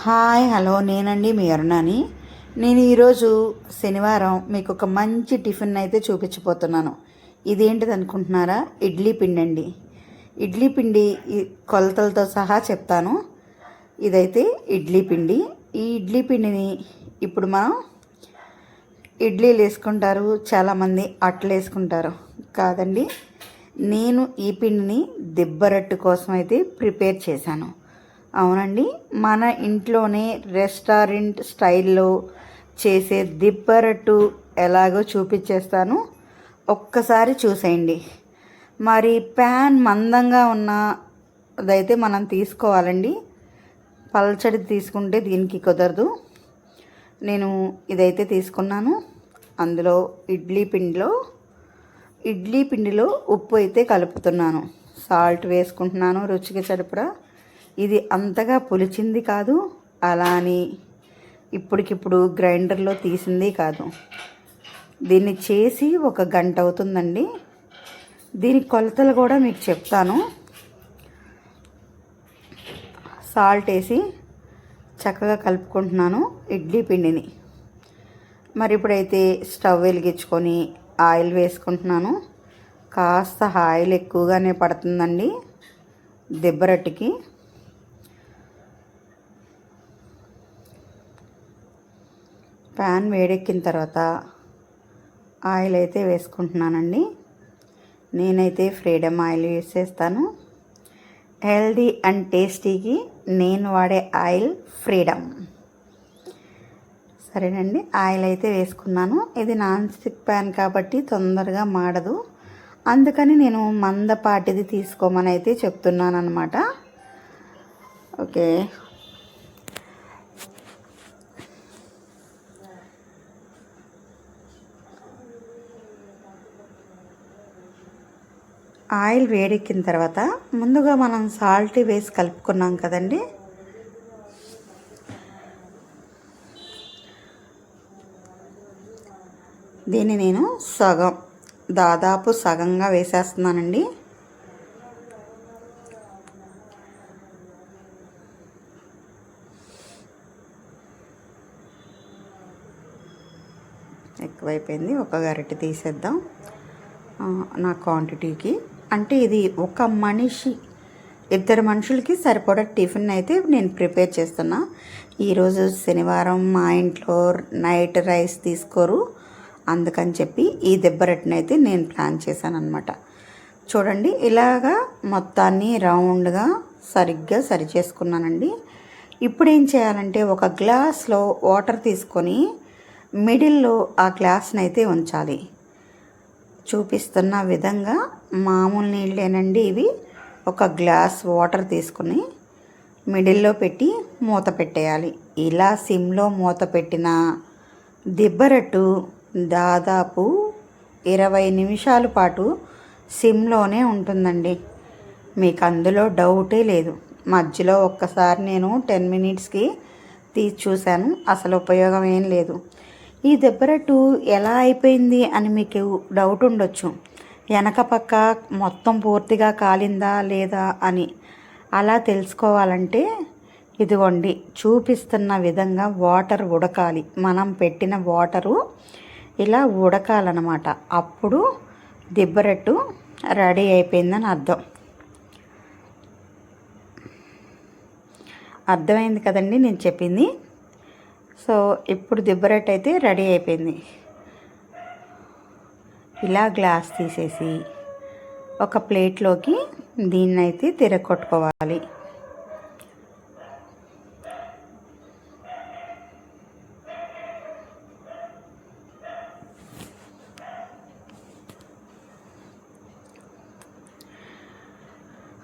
Hi hello నేనండి మీ అరుణాని. నేను ఈరోజు శనివారం మీకు ఒక మంచి టిఫిన్ అయితే చూపించబోతున్నాను. ఇదేంటిది అనుకుంటున్నారా? ఇడ్లీ పిండి అండి ఇడ్లీ పిండి కొలతలతో సహా చెప్తాను. ఇదైతే ఇడ్లీ పిండి. ఈ ఇడ్లీ పిండిని ఇప్పుడు మనం ఇడ్లీలు వేసుకుంటారు. చాలామంది అట్లు వేసుకుంటారు. కాదండి నేను ఈ పిండిని దిబ్బరట్టు కోసం అయితే ప్రిపేర్ చేశాను. అవునండి. మన ఇంట్లోనే రెస్టారెంట్ స్టైల్లో చేసే దిబ్బరట్టు ఎలాగో చూపించేస్తాను ఒక్కసారి చూసేయండి. మరి ప్యాన్ మందంగా ఉన్న అదైతే మనం తీసుకోవాలండి. పల్చడి తీసుకుంటే దీనికి కుదరదు. నేను ఇదైతే తీసుకున్నాను. అందులో ఇడ్లీ పిండిలో ఇడ్లీ పిండిలో ఉప్పు అయితే కలుపుతున్నాను. సాల్ట్ వేసుకుంటున్నాను రుచికి సరిపడా. ఇది అంతగా పులిచింది కాదు అలా అని ఇప్పటికిప్పుడు గ్రైండర్లో తీసింది కాదు. దీన్ని చేసి ఒక గంట అవుతుందండి. దీని కొలతలు కూడా మీకు చెప్తాను. సాల్ట్ వేసి చక్కగా కలుపుకుంటున్నాను ఇడ్లీ పిండిని. మరి ఇప్పుడైతే స్టవ్ వెలిగించుకొని ఆయిల్ వేసుకుంటున్నాను. కాస్త ఆయిల్ ఎక్కువగానే పడుతుందండి దెబ్బరట్టుకి ప్యాన్ వేడెక్కిన తర్వాత ఆయిల్ అయితే వేసుకుంటున్నానండి. నేనైతే ఫ్రీడమ్ ఆయిల్ యూస్ చేస్తాను. హెల్దీ అండ్ టేస్టీకి నేను వాడే ఆయిల్ ఫ్రీడమ్. సరేనండి ఆయిల్ అయితే వేసుకున్నాను. ఇది నాన్ స్టిక్ ప్యాన్ కాబట్టి తొందరగా మాడదు. అందుకని నేను మందపాటిది తీసుకోమని అయితే చెప్తున్నాను అనమాట ఓకే ఆయిల్ వేడెక్కిన తర్వాత ముందుగా మనం సాల్ట్ వేసి కలుపుకున్నాం కదండి. దీన్ని నేను సగం దాదాపు సగంగా వేసేస్తున్నానండి. ఎక్కువైపోయింది ఒక గరిటె తీసేద్దాం. నా క్వాంటిటీకి అంటే ఇది ఒక మనిషి ఇద్దరు మనుషులకి సరిపడా టిఫిన్ అయితే నేను ప్రిపేర్ చేస్తున్నా. ఈరోజు శనివారం మా ఇంట్లో నైట్ రైస్ తీసుకోరు అందుకని చెప్పి ఈ దెబ్బరట్టుని అయితే నేను ప్లాన్ చేశాను అనమాట చూడండి ఇలాగా మొత్తాన్ని రౌండ్గా సరిగ్గా సరి చేసుకున్నానండి. ఇప్పుడు ఏం చేయాలంటే ఒక గ్లాస్లో వాటర్ తీసుకొని మిడిల్లో ఆ గ్లాస్ని అయితే ఉంచాలి. చూపిస్తున్న విధంగా మామూలు నీళ్ళేనండి ఇవి. ఒక గ్లాస్ వాటర్ తీసుకుని మిడిల్లో పెట్టి మూత పెట్టేయాలి. ఇలా సిమ్లో మూత పెట్టిన దిబ్బరట్టు దాదాపు ఇరవై నిమిషాల పాటు సిమ్లోనే ఉంటుందండి. మీకు అందులో డౌటే లేదు. మధ్యలో ఒక్కసారి నేను టెన్ మినిట్స్కి తీసి చూశాను. అసలు ఉపయోగం ఏం లేదు. ఈ దెబ్బరట్టు ఎలా అయిపోయింది అని మీకు డౌట్ ఉండొచ్చు. వెనక పక్క మొత్తం పూర్తిగా కాలిందా లేదా అని అలా తెలుసుకోవాలంటే ఇదిగోండి చూపిస్తున్న విధంగా వాటర్ ఉడకాలి. మనం పెట్టిన వాటరు ఇలా ఉడకాలన్నమాట. అప్పుడు దిబ్బరట్టు రెడీ అయిపోయిందని అర్థం. అర్థమైంది కదండి నేను చెప్పింది? సో ఇప్పుడు దిబ్బరెట్ అయితే రెడీ అయిపోయింది. ఇలా గ్లాస్ తీసేసి ఒక ప్లేట్లోకి దీన్నైతే తిరగొట్టుకోవాలి.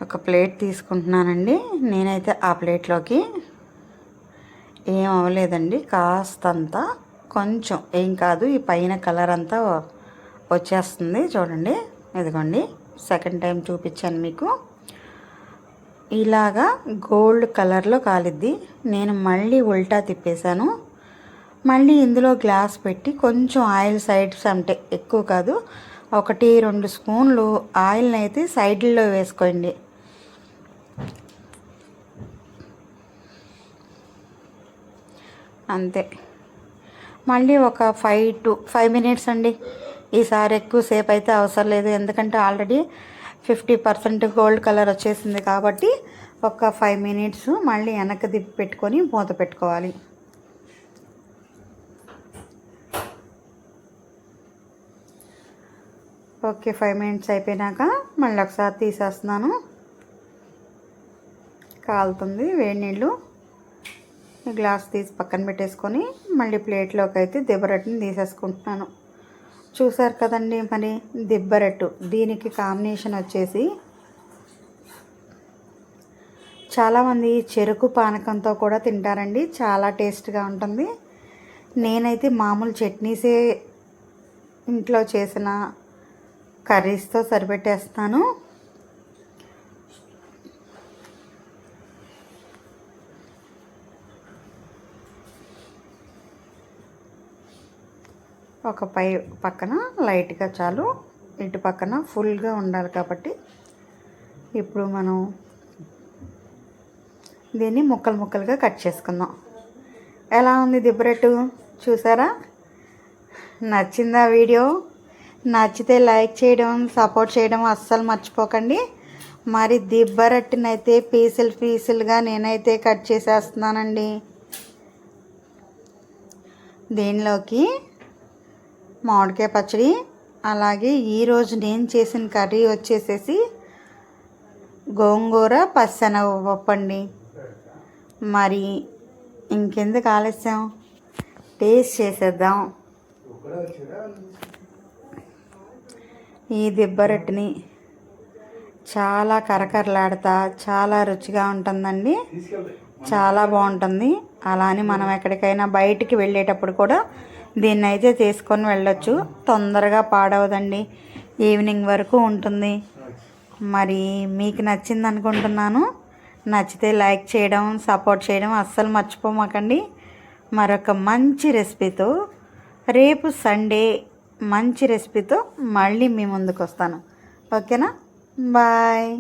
ఒక ప్లేట్ తీసుకుంటున్నానండి. నేనైతే ఆ ప్లేట్లోకి ఏం అవ్వలేదండి కాస్తంత కొంచెం ఏం కాదు ఈ పైన కలర్ అంతా వచ్చేస్తుంది చూడండి. ఇదిగోండి సెకండ్ టైం చూపించాను మీకు. ఇలాగా గోల్డ్ కలర్లో కాలిద్ది. నేను మళ్ళీ ఉల్టా తిప్పేశాను. మళ్ళీ ఇందులో గ్లాస్ పెట్టి కొంచెం ఆయిల్ సైడ్స్ అంటే ఎక్కువ కాదు ఒకటి రెండు స్పూన్లు ఆయిల్ని అయితే సైడ్లో వేసుకోండి. అంతే. మళ్ళీ ఒక ఫైవ్ టు ఫైవ్ మినిట్స్ అండి. ఈసారి ఎక్కువసేపు అయితే అవసరం లేదు. ఎందుకంటే already fifty percent gold colour వచ్చేసింది కాబట్టి ఒక ఫైవ్ మినిట్స్ మళ్ళీ వెనక్కి తిప్పి పెట్టుకొని మూత పెట్టుకోవాలి. ఓకే ఫైవ్ మినిట్స్ అయిపోయినాక మళ్ళీ ఒకసారి తీసేస్తున్నాను. కాలుతుంది వేడి నీళ్ళు. గ్లాస్ తీసి పక్కన పెట్టేసుకొని మళ్ళీ ప్లేట్లోకి అయితే దిబ్బరట్టుని తీసేసుకుంటున్నాను. చూసారు కదండి మరి దిబ్బరట్టు దీనికి కాంబినేషన్ వచ్చేసి చాలామంది చెరుకు పానకంతో కూడా తింటారండి. చాలా టేస్ట్గా ఉంటుంది. నేనైతే మామూలు చట్నీసే ఇంట్లో చేసిన కర్రీస్తో సరిపెట్టేస్తాను. ఒక పై పక్కన లైట్గా చాలు. ఇటు పక్కన ఫుల్గా ఉండాలి కాబట్టి ఇప్పుడు మనం దీన్ని ముక్కలు ముక్కలుగా కట్ చేసుకుందాం. ఎలా ఉంది దిబ్బరెట్టు చూసారా? నచ్చిందా వీడియో? నచ్చితే లైక్ చేయడం సపోర్ట్ చేయడం అస్సలు మర్చిపోకండి. మరి దిబ్బరట్టునైతే పీసులు పీసులుగా నేనైతే కట్ చేసేస్తున్నానండి. దీనిలోకి మామిడికాయ పచ్చడి. అలాగే ఈరోజు నేను చేసిన కర్రీ వచ్చేసేసి గోంగూర పప్పు అండి మరి ఇంకెందుకు ఆలస్యం? టేస్ట్ చేసేద్దాం. ఈ దిబ్బరొట్టిని చాలా కరకరలాడతా చాలా రుచిగా ఉంటుందండి. చాలా బాగుంటుంది. అలా అని మనం ఎక్కడికైనా బయటికి వెళ్ళేటప్పుడు కూడా దీన్ని అయితే తీసుకొని వెళ్ళొచ్చు. తొందరగా పాడవదండి. ఈవినింగ్ వరకు ఉంటుంది. మరి మీకు నచ్చింది అనుకుంటున్నాను. నచ్చితే లైక్ చేయడం సపోర్ట్ చేయడం అస్సలు మర్చిపోమాకండి. మరొక మంచి రెసిపీతో రేపు సండే మంచి రెసిపీతో మళ్ళీ మీ ముందుకు వస్తాను ఓకేనా? బాయ్.